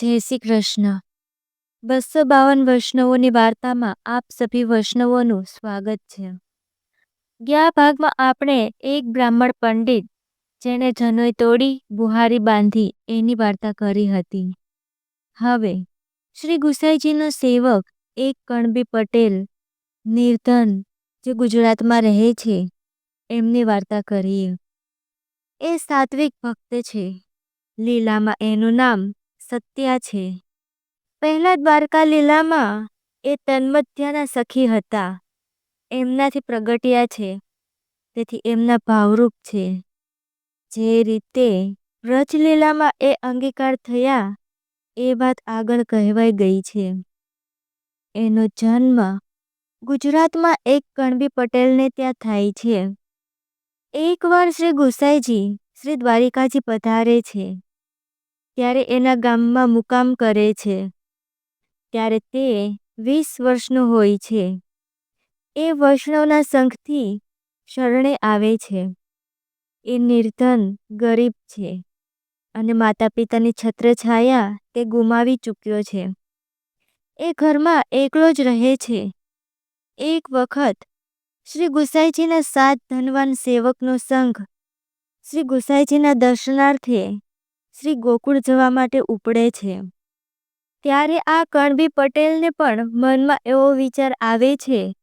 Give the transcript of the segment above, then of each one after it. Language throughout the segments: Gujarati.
જય શ્રી કૃષ્ણ. બસો બાવન વૈષ્ણવોની વાર્તામાં આપ સભી વૈષ્ણવોનું સ્વાગત છે. ગયા ભાગમાં આપણે એક બ્રાહ્મણ પંડિત, જેણે જનોઈ તોડી, બુહારી બાંધી, એની વાર્તા કરી હતી. હવે, શ્રી ગુસાઈજીનો સેવક, એક કણબી પટેલ, નિર્ધન, જે ગુજરાતમાં રહે છે, એમની વાર્તા કરીએ. એ સાત્વિક ભક્ત છે. લીલામાં એનું નામ સત્યા છે. પહેલા દ્વારકા લીલામાં એ તન્મધ્યાના સખી હતા. એમનાથી પ્રગટ્યા છે. તેથી એમના ભાવરૂપ છે. જે રીતે વ્રજલીલામાં એ અંગીકાર થયા, એ વાત આગળ કહેવાઈ ગઈ છે. એનો જન્મ ગુજરાતમાં એક કણબી પટેલને ત્યાં થાય છે. એકવાર શ્રી ગુસાઈજી શ્રી દ્વારિકાજી પધારે છે. ત્યારે એના ગામમાં મુકામ કરે છે. ત્યારે તે વીસ વર્ષનો હોય છે. એ વૈષ્ણવના સંઘથી શરણે આવે છે. એ નિર્ધન, ગરીબ છે. અને માતા પિતાની છત્રછાયા તે ગુમાવી ચૂક્યો છે. એ ઘરમાં એકલો જ રહે છે. એક વખત શ્રી ગુસાઈજીના સાત ધનવાન સેવકનો સંઘ શ્રી ગુસાઈજીના દર્શનાર્થે શ્રી ગોકુળ જવા માટે ઉપડે છે. ત્યારે આ કણબી પટેલને પણ મનમાં એવો વિચાર આવે છે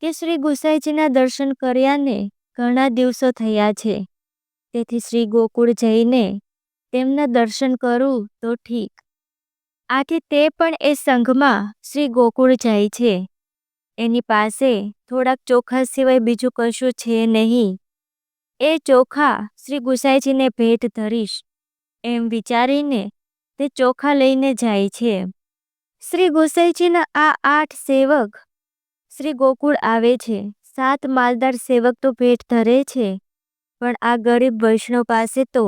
કે શ્રી ગુસાઈજીના દર્શન કર્યાને ઘણા દિવસો થયા છે. તેથી શ્રી ગોકુળ જઈને તેમના દર્શન કરું તો ઠીક. આથી તે પણ એ સંઘમાં શ્રી ગોકુળ જાય છે. એની પાસે થોડાક ચોખા સિવાય બીજું કશું છે નહીં. એ ચોખા શ્રી ગુસાઈજીને ભેટ ધરીશ. એમ વિચારીને તે ચોખા લઈને જાય છે. શ્રી ગોસાઈજીના આ આઠ સેવક શ્રી ગોકુળ આવે છે. સાત માલદાર સેવક તો ભેટ ધરે છે. પણ આ ગરીબ વૈષ્ણવ પાસે તો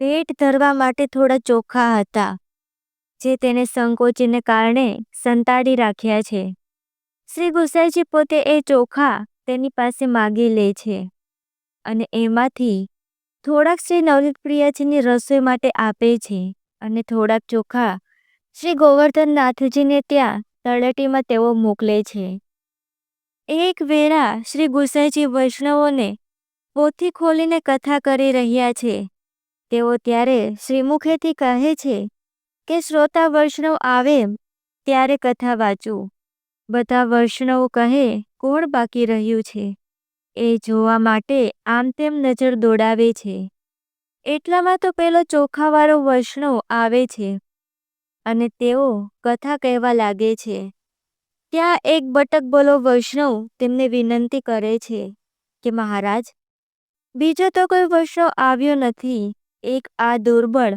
ભેટ ધરવા માટે થોડા ચોખા હતા, જે તેને સંકોચીને કારણે સંતાડી રાખ્યા છે. શ્રી ગોસાઈજી પોતે એ ચોખા તેની પાસે માગી લે છે અને એમાંથી થોડાક શ્રી નવનીતપ્રિયાજીની રસોઈ માટે આપે છે અને થોડાક ચોખા શ્રી ગોવર્ધનનાથજીને ત્યાં તળેટીમાં તેઓ મોકલે છે. એક વેળા શ્રી ગુસાઈજી વૈષ્ણવોને પોથી ખોલીને કથા કરી રહ્યા છે. તેઓ ત્યારે શ્રીમુખેથી કહે છે કે, શ્રોતા વૈષ્ણવ આવે ત્યારે કથા વાંચું. બધા વૈષ્ણવ કહે, કોણ બાકી રહ્યું છે? એ જોવા માટે આમ તેમ નજર દોડાવે છે. એટલામાં તો પેલો ચોખાવાળો વૈષ્ણવ આવે છે. અને તેઓ કથા કહેવા લાગે છે. ત્યાં એક બટક બોલો વૈષ્ણવ તેમને વિનંતી કરે છે કે, મહારાજ, બીજો તો કોઈ વૈષ્ણવ આવ્યો નથી. એક આ દુર્બળ,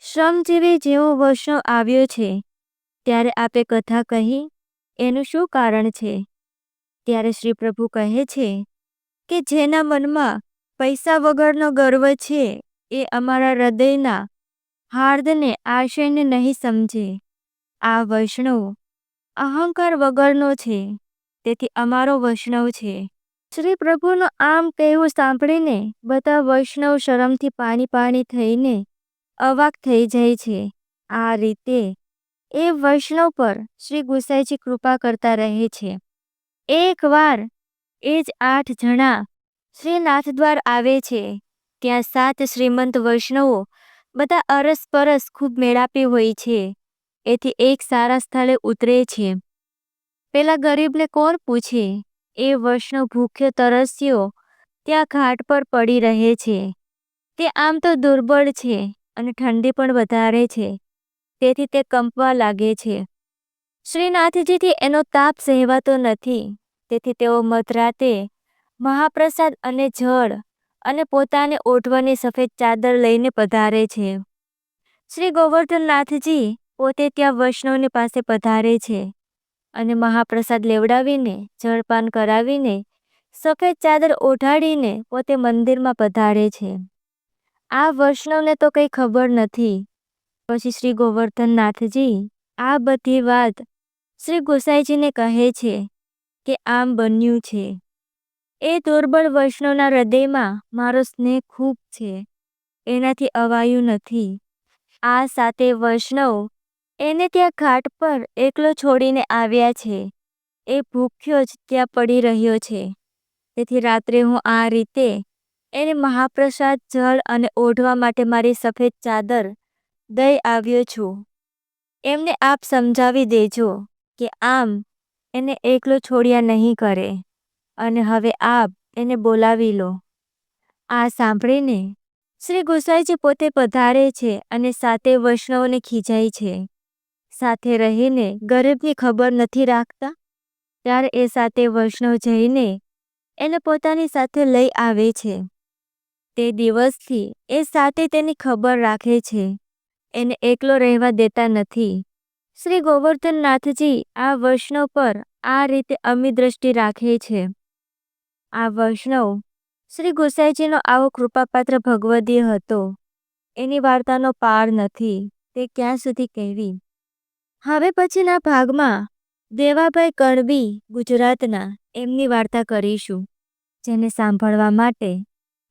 શ્રમજીવી જેવો વૈષ્ણવ આવ્યો છે. ત્યારે આપે કથા કહી, એનું શું કારણ છે? ત્યારે શ્રી પ્રભુ કહે છે કે જેના મનમાં પૈસા વગરનો ગર્વ છે, એ અમારા હૃદયના હાર્દને આશયને નહીં સમજે. આ વૈષ્ણવ અહંકાર વગરનો છે, તેથી અમારો વૈષ્ણવ છે. શ્રી પ્રભુનું આમ કહેવું સાંભળીને બધા વૈષ્ણવ શરમથી પાણી પાણી થઈને અવાક થઈ જાય છે. આ રીતે એ વૈષ્ણવ પર શ્રી ગુસાઈજી કૃપા કરતા રહે છે. એકવાર એ જ આઠ જણા શ્રીનાથ દ્વાર આવે છે. ત્યાં સાત શ્રીમંત વૈષ્ણવો બધા અરસપરસ ખૂબ મેળાપી હોય છે. એથી એક સારા સ્થળે ઉતરે છે. પેલા ગરીબને કોણ પૂછે? એ વૈષ્ણવ ભૂખ્યો તરસ્યો, ત્યાં ઘાટ પર પડી રહે છે. તે આમ તો દુર્બળ છે અને ઠંડી પણ વધારે છે. તેથી તે કંપવા લાગે છે. શ્રીનાથજીથી એનો તાપ સહેવાતો નથી. તેથી તેઓ મધરાતે મહાપ્રસાદ અને જળ અને પોતાને ઓઢવાની સફેદ ચાદર લઈને પધારે છે. શ્રી ગોવર્ધનનાથજી પોતે ત્યાં વૈષ્ણવની પાસે પધારે છે અને મહાપ્રસાદ લેવડાવીને, જળપાન કરાવીને, સફેદ ચાદર ઓઢાડીને પોતે મંદિરમાં પધારે છે. આ વૈષ્ણવને તો કંઈ ખબર નથી. પછી શ્રી ગોવર્ધનનાથજી આ બધી વાત શ્રી ગોસાઈજીને કહે છે. કે આમ બન્યું છે. એ દુર્બળ વૈષ્ણવના હૃદયમાં મારો સ્નેહ ખૂબ છે. એનાથી અવાયું નથી. આ સાથે વૈષ્ણવ એને ત્યાં ઘાટ પર એકલો છોડીને આવ્યા છે. એ ભૂખ્યો જ ત્યાં પડી રહ્યો છે. તેથી રાત્રે હું આ રીતે એને મહાપ્રસાદ, જળ અને ઓઢવા માટે મારી સફેદ ચાદર દઈ આવ્યો છું. એમને આપ સમજાવી દેજો કે આમ એને એકલો છોડ્યા નહીં કરે. અને હવે આપ એને બોલાવી લો. આ સાંભળીને શ્રી ગુસાઈજી પોતે પધારે છે અને સાથે વૈષ્ણવોને ખીજાય છે. સાથે રહીને ગરીબની ખબર નથી રાખતા? ત્યારે એ સાથે વૈષ્ણવ જઈને એને પોતાની સાથે લઈ આવે છે. તે દિવસથી એ સાથે તેની ખબર રાખે છે. એને એકલો રહેવા દેતા નથી. શ્રી ગોવર્ધનનાથજી આ વૈષ્ણવ પર આ રીતે અમી દ્રષ્ટિ રાખે છે. આ વૈષ્ણવ શ્રી ગુસાઈજીનો આવો કૃપાપાત્ર ભગવદીય હતો. એની વાર્તાનો પાર નથી, તે ક્યાં સુધી કહેવી? હવે પછીના ભાગમાં દેવાભાઈ કણબી ગુજરાતના એમની વાર્તા કરીશું, જેને સાંભળવા માટે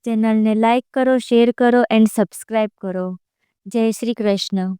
ચેનલને લાઈક કરો, શેર કરો, એન્ડ સબસ્ક્રાઈબ કરો. જય શ્રી કૃષ્ણ.